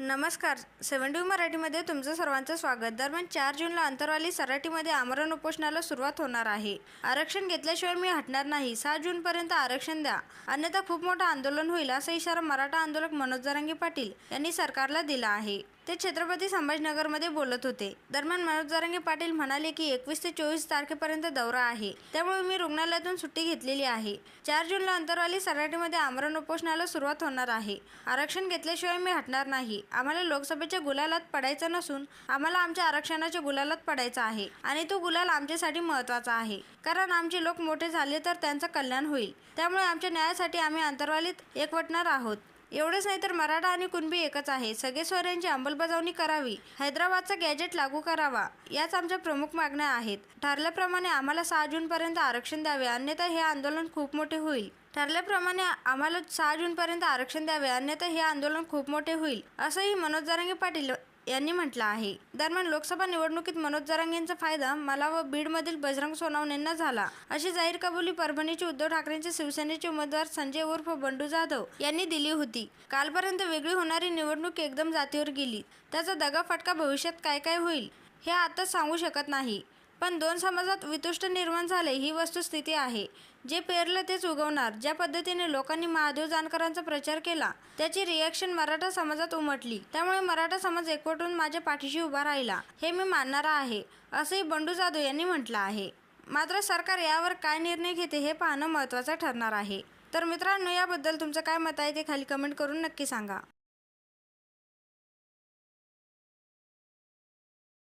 नमस्कार. सेव्हन मराठीमध्ये तुमचं सर्वांचं स्वागत. दरम्यान चार जूनला अंतरवाली सराठीमध्ये आमरण उपोषणाला सुरुवात होणार आहे. आरक्षण घेतल्याशिवाय मी हटणार नाही. सहा जूनपर्यंत आरक्षण द्या. अन्यथा खूप मोठं आंदोलन होईल असा इशारा मराठा आंदोलक मनोज जरांगे पाटील यांनी सरकारला दिला आहे. ते छत्रपती संभाजीनगरमध्ये बोलत होते. दरम्यान मनोज जारंगे पाटील म्हणाले की एकवीस ते चोवीस तारखेपर्यंत दौरा आहे. त्यामुळे मी रुग्णालयातून सुट्टी घेतलेली आहे. चार जूनला अंतरवाली सराटीमध्ये आमरण उपोषणाला सुरुवात होणार आहे. आरक्षण घेतल्याशिवाय मी हटणार नाही. आम्हाला लोकसभेच्या गुलालात पडायचं नसून आम्हाला आमच्या आरक्षणाच्या गुलालात पडायचं आहे. आणि तो गुलाल आमच्यासाठी महत्त्वाचा आहे. कारण आमचे लोक मोठे झाले तर त्यांचं कल्याण होईल. त्यामुळे आमच्या न्यायासाठी आम्ही अंतरवालीत एकवटणार आहोत. एवढंच नाही तर मराठा आणि कुणबी एकच आहे. सगळे स्वरांची अंमलबजावणी करावी हैदराबादचा गॅजेट लागू करावा याच आमच्या प्रमुख मागण्या आहेत. ठरल्याप्रमाणे आम्हाला सहा जूनपर्यंत आरक्षण द्यावे अन्यथा हे आंदोलन खूप मोठे होईल. ठरल्याप्रमाणे आम्हाला सहा जूनपर्यंत आरक्षण द्यावे अन्यथा हे आंदोलन खूप मोठे होईल असंही मनोज जारंगे पाटील यांनी म्हटलं आहे. दरम्यान लोकसभा निवडणुकीत मनोज जरांगेंचा फायदा मला व बीडमधील बजरंग सोनावणेंना झाला. अशी जाहीर कबुली परभणीचे उद्धव ठाकरेंचे शिवसेनेचे उमेदवार संजय उर्फ बंडू जाधव यांनी दिली होती. कालपर्यंत वेगळी होणारी निवडणूक एकदम जातीवर गेली. त्याचा दगा फटका भविष्यात काय काय होईल हे आता सांगू शकत नाही. पण दोन समाजात वितुष्ट निर्माण झाले ही वस्तुस्थिती आहे. जे पेरलं तेच उगवणार. ज्या पद्धतीने लोकांनी महादेव जानकरांचा प्रचार केला त्याची रिॲक्शन मराठा समाजात उमटली. त्यामुळे मराठा समाज एकवटून माझ्या पाठीशी उभा राहिला. हे मी मानणारा आहे असंही बंडू जाधव यांनी म्हटलं आहे. मात्र सरकार यावर काय निर्णय घेते हे पाहणं महत्त्वाचं ठरणार आहे. तर मित्रांनो याबद्दल तुमचं काय मत आहे ते खाली कमेंट करून नक्की सांगा.